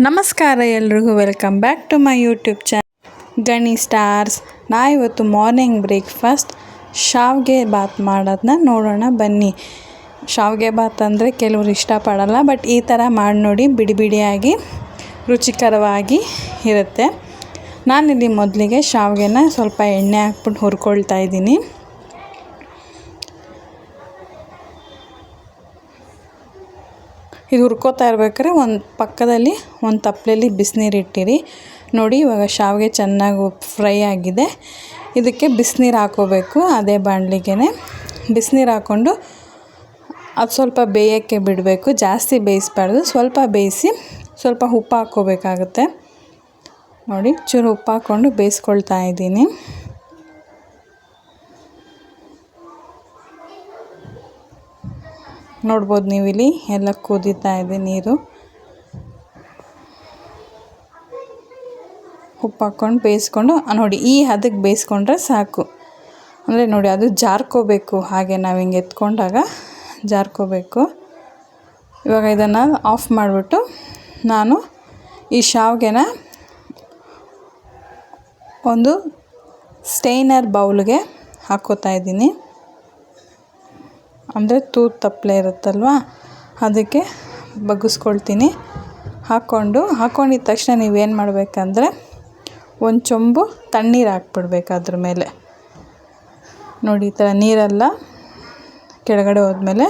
ನಮಸ್ಕಾರ ಎಲ್ರಿಗೂ, welcome back to my YouTube channel. ಗಣಿ ಸ್ಟಾರ್ಸ್ ನಾ ಇವತ್ತು ಮಾರ್ನಿಂಗ್ ಬ್ರೇಕ್ಫಾಸ್ಟ್, ಶಾವಿಗೆ ಬಾತ್ ಮಾಡೋದನ್ನ ನೋಡೋಣ ಬನ್ನಿ. ಶಾವಿಗೆ ಬಾತ್ ಅಂದರೆ ಕೆಲವರು ಇಷ್ಟಪಡಲ್ಲ, ಬಟ್ ಈ ಥರ ಮಾಡಿ ನೋಡಿ ಬಿಡಿ ಬಿಡಿಯಾಗಿ, ರುಚಿಕರವಾಗಿ ಇರುತ್ತೆ. ನಾನಿಲ್ಲಿ ಮೊದಲಿಗೆ ಶಾವಿಗೆನ ಸ್ವಲ್ಪ ಎಣ್ಣೆ ಹಾಕ್ಬಿಟ್ಟು ಹುರ್ಕೊಳ್ತಾ ಇದ್ದೀನಿ. ಇದು ಹುರ್ಕೋತಾ ಇರ್ಬೇಕಾದ್ರೆ ಒಂದು ಪಕ್ಕದಲ್ಲಿ ಒಂದು ತಪ್ಪಲೆಯಲ್ಲಿ ಬಿಸಿನೀರು ಇಟ್ಟಿರಿ. ನೋಡಿ, ಇವಾಗ ಶಾವಿಗೆ ಚೆನ್ನಾಗಿ ಫ್ರೈ ಆಗಿದೆ. ಇದಕ್ಕೆ ಬಿಸಿನೀರು ಹಾಕೋಬೇಕು ಅದೇ ಬಾಣಲಿಗೆ ಬಿಸಿನೀರು ಹಾಕ್ಕೊಂಡು ಅದು ಸ್ವಲ್ಪ ಬೇಯೋಕ್ಕೆ ಬಿಡಬೇಕು, ಜಾಸ್ತಿ ಬೇಯಿಸ್ಬಾರ್ದು. ಸ್ವಲ್ಪ ಬೇಯಿಸಿ ಸ್ವಲ್ಪ ಉಪ್ಪು ಹಾಕ್ಕೋಬೇಕಾಗುತ್ತೆ ನೋಡಿ, ಚೂರು ಉಪ್ಪು ಹಾಕ್ಕೊಂಡು ಬೇಯಿಸ್ಕೊಳ್ತಾ ಇದ್ದೀನಿ. ನೋಡ್ಬೋದು ನೀವು ಇಲ್ಲಿ ಎಲ್ಲ ಕುದೀತಾ ಇದೆ ನೀರು. ಉಪ್ಪು ಹಾಕ್ಕೊಂಡು ಬೇಯಿಸ್ಕೊಂಡು ನೋಡಿ ಈ ಹದಕ್ಕೆ ಬೇಯಿಸ್ಕೊಂಡ್ರೆ ಸಾಕು. ಅಂದರೆ ನೋಡಿ ಅದು ಜಾರ್ಕೋಬೇಕು. ಹಾಗೆ ನಾವು ಹಿಂಗೆ ಎತ್ಕೊಂಡಾಗ ಜಾರ್ಕೋಬೇಕು. ಇವಾಗ ಇದನ್ನು ಆಫ್ ಮಾಡಿಬಿಟ್ಟು ನಾನು ಈ ಶಾವಿಗೆನ ಒಂದು ಸ್ಟೈನರ್ ಬೌಲ್ಗೆ ಹಾಕೋತಾ ಇದ್ದೀನಿ. ಅಂದರೆ ತೂತು ತಪ್ಪಲೆ ಇರುತ್ತಲ್ವ? ಅದಕ್ಕೆ ಬಗ್ಗಿಸ್ಕೊಳ್ತೀನಿ. ಹಾಕ್ಕೊಂಡು ಹಾಕ್ಕೊಂಡಿದ್ದ ತಕ್ಷಣ ನೀವೇನು ಮಾಡಬೇಕಂದ್ರೆ ಒಂದು ಚೊಂಬು ತಣ್ಣೀರು ಹಾಕ್ಬಿಡ್ಬೇಕು ಅದ್ರ ಮೇಲೆ. ನೋಡಿ, ಈ ಥರ ನೀರೆಲ್ಲ ಕೆಳಗಡೆ ಹೋದ್ಮೇಲೆ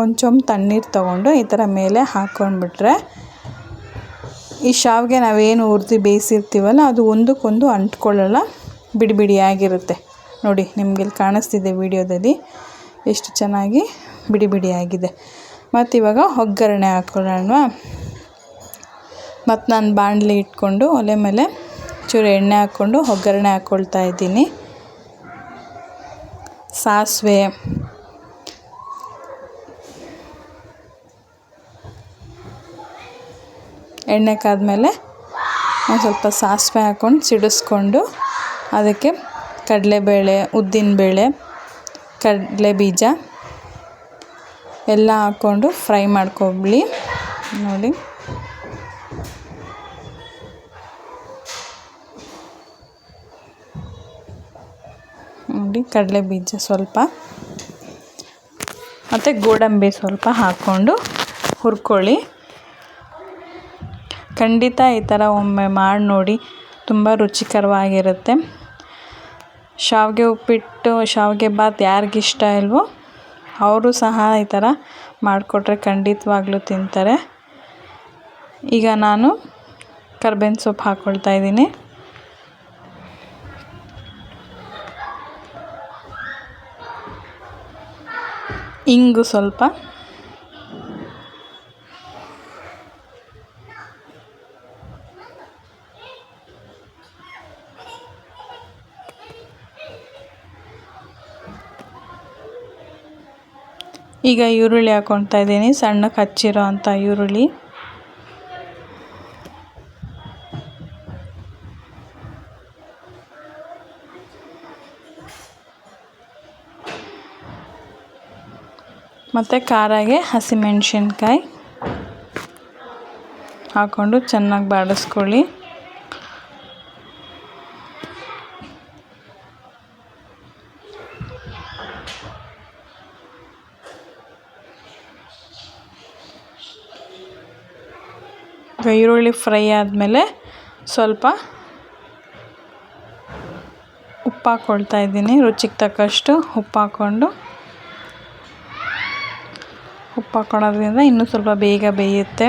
ಒಂದು ಚೊಂಬು ತಣ್ಣೀರು ತೊಗೊಂಡು ಈ ಥರ ಮೇಲೆ ಹಾಕ್ಕೊಂಡ್ಬಿಟ್ರೆ ಈ ಶಾವಿಗೆ ನಾವೇನು ಹುರಿದು ಬೇಯಿಸಿರ್ತೀವಲ್ಲ, ಅದು ಒಂದಕ್ಕೊಂದು ಅಂಟ್ಕೊಳ್ಳಲ್ಲ, ಬಿಡಿ ಬಿಡಿಯಾಗಿರುತ್ತೆ. ನೋಡಿ ನಿಮಗೆ ಇಲ್ಲಿ ಕಾಣಿಸ್ತಿದೆ ವಿಡಿಯೋದಲ್ಲಿ. ಎಷ್ಟು ಚೆನ್ನಾಗಿ ಬಿಡಿ ಬಿಡಿಯಾಗಿದೆ. ಮತ್ತು ಇವಾಗ ಒಗ್ಗರಣೆ ಹಾಕ್ಕೊಳ್ಳೋಣವಾ ಮತ್ತು ನಾನು ಬಾಣಲಿ ಇಟ್ಕೊಂಡು ಒಲೆ ಮೇಲೆ ಚೂರು ಎಣ್ಣೆ ಹಾಕ್ಕೊಂಡು ಒಗ್ಗರಣೆ ಹಾಕ್ಕೊಳ್ತಾ ಇದ್ದೀನಿ. ಸಾಸಿವೆ. ಎಣ್ಣೆ ಕಾದ್ಮೇಲೆ ಒಂದು ಸ್ವಲ್ಪ ಸಾಸಿವೆ ಹಾಕ್ಕೊಂಡು ಸಿಡಿಸ್ಕೊಂಡು ಅದಕ್ಕೆ ಕಡಲೆಬೇಳೆ, ಉದ್ದಿನಬೇಳೆ ಕಡಲೆ ಬೀಜ ಎಲ್ಲ ಹಾಕ್ಕೊಂಡು ಫ್ರೈ ಮಾಡ್ಕೊಬಿಡಿ ನೋಡಿ. ನೋಡಿ, ಕಡಲೆ ಬೀಜ ಸ್ವಲ್ಪ. ಮತ್ತು ಗೋಡಂಬಿ ಸ್ವಲ್ಪ ಹಾಕ್ಕೊಂಡು ಹುರ್ಕೊಳ್ಳಿ. ಖಂಡಿತ ಈ ಥರ ಒಮ್ಮೆ ಮಾಡಿ ನೋಡಿ, ತುಂಬ ರುಚಿಕರವಾಗಿರುತ್ತೆ. ಶಾವಿಗೆ ಉಪ್ಪಿಟ್ಟು, ಶಾವಿಗೆ ಬಾತ್ ಯಾರಿಗಿಷ್ಟ ಇಲ್ವೋ ಅವರು ಸಹ ಈ ಥರ ಮಾಡಿಕೊಟ್ರೆ ಖಂಡಿತವಾಗ್ಲೂ ತಿಂತಾರೆ. ಈಗ ನಾನು ಕರ್ಬೇವಿನ ಸೊಪ್ಪು ಹಾಕ್ಕೊಳ್ತಾ ಇದ್ದೀನಿ. ಇಂಗು ಸ್ವಲ್ಪ. ಈಗ ಈರುಳ್ಳಿ ಹಾಕ್ಕೊಳ್ತಾ ಇದ್ದೀನಿ. ಸಣ್ಣಕ್ಕೆ ಹಚ್ಚಿರೋ ಅಂಥ ಈರುಳ್ಳಿ. ಮತ್ತು ಖಾರಾಗೆ ಹಸಿಮೆಣ್ಸಿನ್ಕಾಯಿ ಹಾಕ್ಕೊಂಡು ಚೆನ್ನಾಗಿ ಬಾಡಿಸ್ಕೊಳ್ಳಿ. ಈರುಳ್ಳಿ ಫ್ರೈ ಆದಮೇಲೆ ಸ್ವಲ್ಪ ಉಪ್ಪು ಹಾಕ್ಕೊಳ್ತಾ ಇದ್ದೀನಿ. ರುಚಿಗೆ ತಕ್ಕಷ್ಟು ಉಪ್ಪು ಹಾಕ್ಕೊಂಡು. ಉಪ್ಪು ಹಾಕ್ಕೊಳೋದ್ರಿಂದ ಇನ್ನೂ ಸ್ವಲ್ಪ ಬೇಗ ಬೇಯುತ್ತೆ.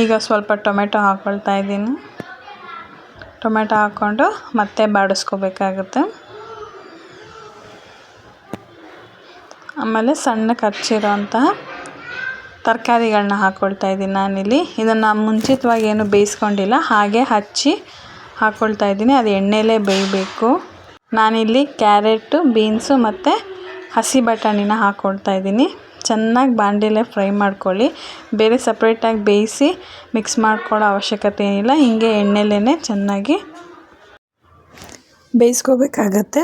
ಈಗ ಸ್ವಲ್ಪ ಟೊಮೆಟೊ ಹಾಕ್ಕೊಳ್ತಾ ಇದ್ದೀನಿ. ಟೊಮೆಟೊ ಹಾಕ್ಕೊಂಡು ಮತ್ತೆ ಬಾಡಿಸ್ಕೋಬೇಕಾಗುತ್ತೆ. ಆಮೇಲೆ ಸಣ್ಣ ಕಚ್ಚಿರೋಂತಹ ತರಕಾರಿಗಳನ್ನ ಹಾಕ್ಕೊಳ್ತಾ ಇದ್ದೀನಿ ನಾನಿಲ್ಲಿ. ಇದನ್ನು ಮುಂಚಿತವಾಗಿ ಏನು ಬೇಯಿಸ್ಕೊಂಡಿಲ್ಲ, ಹಾಗೆ ಹಚ್ಚಿ ಹಾಕ್ಕೊಳ್ತಾ ಇದ್ದೀನಿ. ಅದು ಎಣ್ಣೆಲೇ ಬೇಯಬೇಕು. ನಾನಿಲ್ಲಿ ಕ್ಯಾರೆಟು, ಬೀನ್ಸು ಮತ್ತು ಹಸಿ ಬಟಾಣಿನ ಹಾಕ್ಕೊಳ್ತಾ ಇದ್ದೀನಿ. ಚೆನ್ನಾಗಿ ಬಾಣಲೆಲೆ ಫ್ರೈ ಮಾಡ್ಕೊಳ್ಳಿ. ಬೇರೆ ಸಪ್ರೇಟಾಗಿ ಬೇಯಿಸಿ ಮಿಕ್ಸ್ ಮಾಡ್ಕೊಳ್ಳೋ ಅವಶ್ಯಕತೆ ಏನಿಲ್ಲ. ಹಿಂಗೆ ಎಣ್ಣೆಲೇ ಚೆನ್ನಾಗಿ ಬೇಯಿಸ್ಕೋಬೇಕಾಗತ್ತೆ.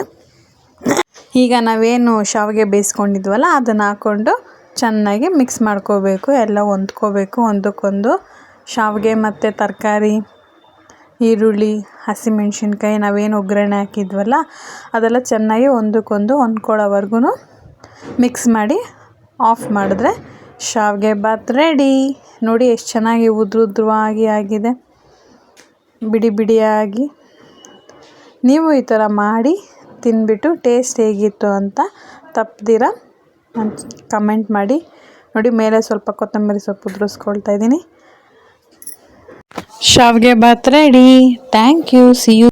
ಈಗ ನಾವೇನು ಶಾವಿಗೆ ಬೇಯಿಸ್ಕೊಂಡಿದ್ವಲ್ಲ, ಅದನ್ನು ಹಾಕ್ಕೊಂಡು ಚೆನ್ನಾಗಿ ಮಿಕ್ಸ್ ಮಾಡ್ಕೋಬೇಕು. ಎಲ್ಲ ಹೊಂದ್ಕೋಬೇಕು. ಒಂದಕ್ಕೊಂದು ಶಾವಿಗೆ ಮತ್ತು ತರಕಾರಿ, ಈರುಳ್ಳಿ, ಹಸಿಮೆಣ್ಸಿನ್ಕಾಯಿ, ನಾವೇನು ಒಗ್ಗರಣೆ ಹಾಕಿದ್ವಲ್ಲ, ಅದೆಲ್ಲ ಚೆನ್ನಾಗಿ ಒಂದಕ್ಕೊಂದು ಹೊಂದ್ಕೊಳ್ಳೋವರೆಗೂ ಮಿಕ್ಸ್ ಮಾಡಿ ಆಫ್ ಮಾಡಿದ್ರೆ ಶಾವಿಗೆ ಬಾತ್ ರೆಡಿ. ನೋಡಿ ಎಷ್ಟು ಚೆನ್ನಾಗಿ ಉದ್ರು ಉದ್ರವಾಗಿ ಆಗಿದೆ. ಬಿಡಿ ಬಿಡಿಯಾಗಿ. ನೀವು ಈ ಥರ ಮಾಡಿ ತಿಂದ್ಬಿಟ್ಟು ಟೇಸ್ಟ್ ಹೇಗಿತ್ತು ಅಂತ ತಪ್ಪದಿರ ಕಮೆಂಟ್ ಮಾಡಿ. ನೋಡಿ ಮೇಲೆ ಸ್ವಲ್ಪ ಕೊತ್ತಂಬರಿ ಸೊಪ್ಪು ಉದುರಿಸ್ಕೊಳ್ತಾ ಇದ್ದೀನಿ. ಶಾವಿಗೆ Baat ready. Thank you. See you